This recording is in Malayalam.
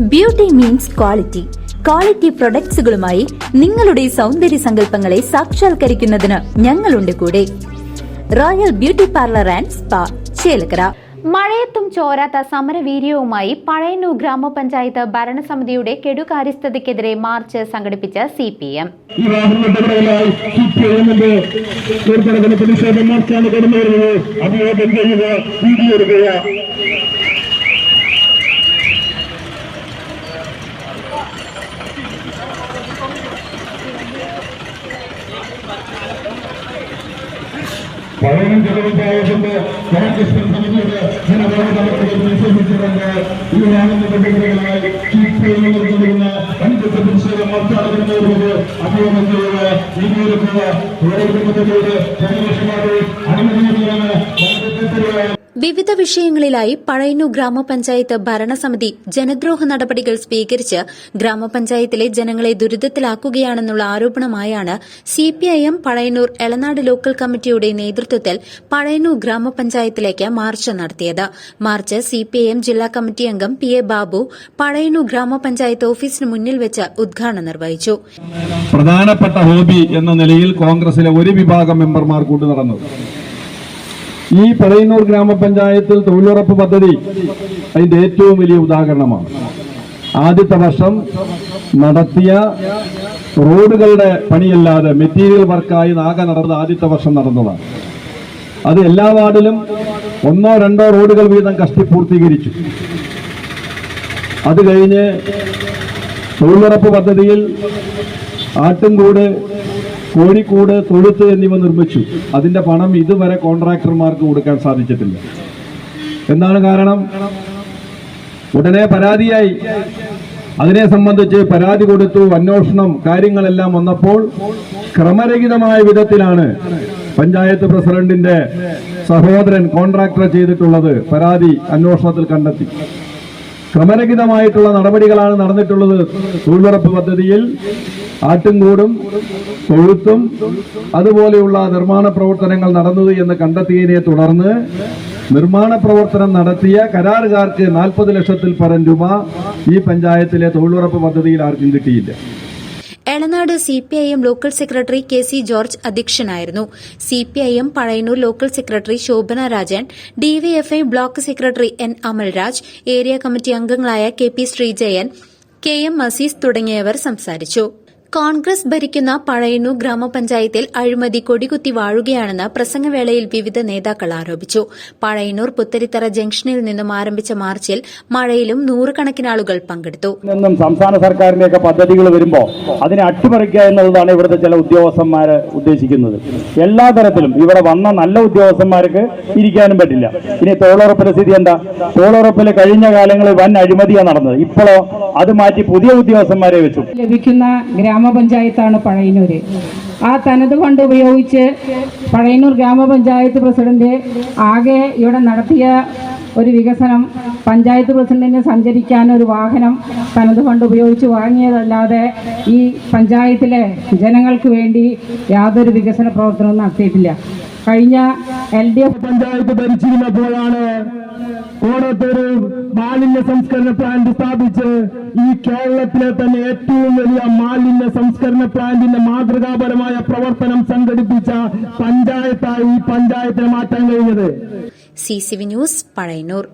ബ്യൂട്ടി മീൻസ് ക്വാളിറ്റി ക്വാളിറ്റി പ്രൊഡക്ട്സുകളുമായി നിങ്ങളുടെ സൗന്ദര്യ സങ്കല്പങ്ങളെ സാക്ഷാത്കരിക്കുന്നതിന് ഞങ്ങളുണ്ട് കൂടെ. Royal beauty parlour and spa Chelakkara. മഴയത്തും ചോരാത്ത സമരവീര്യവുമായി പഴയന്നൂർ ഗ്രാമപഞ്ചായത്ത് ഭരണസമിതിയുടെ കെടുകാര്യസ്ഥതയ്ക്കെതിരെ മാർച്ച് സംഘടിപ്പിച്ച സി പി എം. ഈ വാഹനങ്ങളുടെ സിപിഐഎമ്മിന്റെ നൂറുകണക്കിന് പ്രതിഷേധ മാർച്ചാണ് കടന്നു വരുന്നത് അഭിവാദം ചെയ്യുക? വീഡിയോ എടുക്കുക. പഴയനും ജനപഞ്ചായത്തിന്റെ കോൺഗ്രസ് സമിതിയുടെ ജനബോധത്തിൽ നിഷേധിച്ചുകൊണ്ട് ഈ വാഹനങ്ങളുടെ സിപിഐഎം നൽകുന്ന അഞ്ച് പ്രതിഷേധ മാർച്ചാണ് കടന്നു വരുന്നത് അഭിവാദം ചെയ്യുക വീഡിയോ എടുക്കുക ഓരോരുത്തരുടെ പ്രതിപക്ഷമാരെ അനുമതിയിലാണ് വളരെ വിവിധ വിഷയങ്ങളിലായി പഴയന്നൂർ ഗ്രാമപഞ്ചായത്ത് ഭരണസമിതി ജനദ്രോഹ നടപടികൾ സ്വീകരിച്ച് ഗ്രാമപഞ്ചായത്തിലെ ജനങ്ങളെ ദുരിതത്തിലാക്കുകയാണെന്നുള്ള ആരോപണമായാണ് CPIM Pazhayannur Elanad local committee നേതൃത്വത്തിൽ പഴയന്നൂർ ഗ്രാമപഞ്ചായത്തിലേക്ക് മാർച്ച് നടത്തിയത്. മാർച്ച് സിപിഐഎം ജില്ലാ കമ്മിറ്റി അംഗം പി എ ബാബു പഴയന്നൂർ ഗ്രാമപഞ്ചായത്ത് ഓഫീസിന് മുന്നിൽ വെച്ച് ഉദ്ഘാടനം നിർവഹിച്ചു. പ്രധാനപ്പെട്ട ഹോബി എന്ന നിലയിൽ കോൺഗ്രസിലെ ഒരു വിഭാഗം മെമ്പർമാർ കൊണ്ടു നടന്നു ഈ പഴയന്നൂർ ഗ്രാമപഞ്ചായത്തിൽ തൊഴിലുറപ്പ് പദ്ധതി അതിന്റെ ഏറ്റവും വലിയ ഉദാഹരണമാണ്. ആദ്യത്തെ വർഷം നടത്തിയ റോഡുകളുടെ പണിയല്ലാതെ മെറ്റീരിയൽ വർക്കായി ആകെ നടന്നത് ആദ്യത്തെ വർഷം നടന്നതാണ്. അത് എല്ലാ വാർഡിലും ഒന്നോ രണ്ടോ റോഡുകൾ വീതം കഷ്ടി പൂർത്തീകരിച്ചു. അത് കഴിഞ്ഞ് തൊഴിലുറപ്പ് പദ്ധതിയിൽ ആട്ടുംകൂട് കോഴിക്കൂട് തൊഴുത്ത് എന്നിവ നിർമ്മിച്ചു. അതിന്റെ പണം ഇതുവരെ കോൺട്രാക്ടർമാർക്ക് കൊടുക്കാൻ സാധിച്ചിട്ടില്ല. എന്താണ് കാരണം? ഉടനെ പരാതിയായി. അതിനെ സംബന്ധിച്ച് പരാതി കൊടുത്തു. അന്വേഷണം കാര്യങ്ങളെല്ലാം വന്നപ്പോൾ ക്രമരഹിതമായ വിധത്തിലാണ് പഞ്ചായത്ത് പ്രസിഡന്റിന്റെ സഹോദരൻ കോൺട്രാക്ടർ ചെയ്തിട്ടുള്ളത്. പരാതി അന്വേഷണത്തിൽ കണ്ടെത്തി. ക്രമരഹിതമായിട്ടുള്ള നടപടികളാണ് നടന്നിട്ടുള്ളത്. തൊഴിലുറപ്പ് പദ്ധതിയിൽ ആട്ടുംകൂടും തൊഴുത്തും അതുപോലെയുള്ള നിർമ്മാണ പ്രവർത്തനങ്ങൾ നടന്നത് എന്ന് കണ്ടെത്തിയതിനെ തുടർന്ന് നിർമ്മാണ പ്രവർത്തനം നടത്തിയ കരാറുകാർക്ക് നാൽപ്പത് ലക്ഷത്തിൽ പരം രൂപ ഈ പഞ്ചായത്തിലെ തൊഴിലുറപ്പ് പദ്ധതിയിൽ ആർക്കും കിട്ടിയില്ല. Elanad C P I M local secretary K C George അധ്യക്ഷനായിരുന്നു. C P I M Pazhayannur local secretary Shobhana Rajan DYFI block secretary N Amalraj area committee അംഗങ്ങളായ K P Sreejayan K M Masees തുടങ്ങിയവർ സംസാരിച്ചു. കോൺഗ്രസ് ഭരിക്കുന്ന പഴയന്നൂർ ഗ്രാമപഞ്ചായത്തിൽ അഴിമതി കൊടികുത്തി വാഴുകയാണെന്ന് പ്രസംഗവേളയിൽ വിവിധ നേതാക്കൾ ആരോപിച്ചു. പഴയന്നൂർ പുത്തരിത്തറ ജംഗ്ഷനിൽ നിന്നും ആരംഭിച്ച മാർച്ചിൽ മഴയിലും നൂറുകണക്കിന് ആളുകൾ പങ്കെടുത്തു. നിന്നും സംസ്ഥാന സർക്കാരിന്റെയൊക്കെ പദ്ധതികൾ വരുമ്പോൾ അതിനെ അട്ടിമറിക്കുക എന്നുള്ളതാണ് ഇവിടുത്തെ ചില ഉദ്യോഗസ്ഥന്മാർ ഉദ്ദേശിക്കുന്നത്. എല്ലാ തരത്തിലും ഇവിടെ വന്ന നല്ല ഉദ്യോഗസ്ഥന്മാർക്ക് ഇരിക്കാനും പറ്റില്ല. ഇനി തൊഴിലുറപ്പിലെ സ്ഥിതി എന്താ? തൊഴിലുറപ്പിൽ കഴിഞ്ഞ കാലങ്ങളിൽ വൻ അഴിമതിയാണ് നടന്നത്. ഇപ്പോഴോ അത് മാറ്റി പുതിയ ഉദ്യോഗസ്ഥന്മാരെ വെച്ചു. ലഭിക്കുന്ന ഗ്രാമപഞ്ചായത്താണ് പഴയന്നൂര്. ആ തനത് ഫണ്ട് ഉപയോഗിച്ച് പഴയന്നൂർ ഗ്രാമപഞ്ചായത്ത് പ്രസിഡന്റ് ആകെ ഇവിടെ നടത്തിയ ഒരു വികസനം പഞ്ചായത്ത് പ്രസിഡന്റിന് സഞ്ചരിക്കാൻ ഒരു വാഹനം തനത് ഫണ്ട് ഉപയോഗിച്ച് വാങ്ങിയതല്ലാതെ ഈ പഞ്ചായത്തിലെ ജനങ്ങൾക്ക് വേണ്ടി യാതൊരു വികസന പ്രവർത്തനവും നടത്തിയിട്ടില്ല. കഴിഞ്ഞ എൽ ഡി എഫ് പഞ്ചായത്ത് ഭരിച്ചിരുന്നപ്പോഴാണ് കോടത്തൂര് മാലിന്യ സംസ്കരണ പ്ലാന്റ് സ്ഥാപിച്ച് ഈ കേരളത്തിലെ തന്നെ ഏറ്റവും വലിയ മാലിന്യ സംസ്കരണ പ്ലാന്റിന്റെ മാതൃകാപരമായ പ്രവർത്തനം സംഘടിപ്പിച്ച പഞ്ചായത്തായി ഈ പഞ്ചായത്തിനെ മാറ്റാൻ കഴിഞ്ഞത്. C C V news Pazhayannur.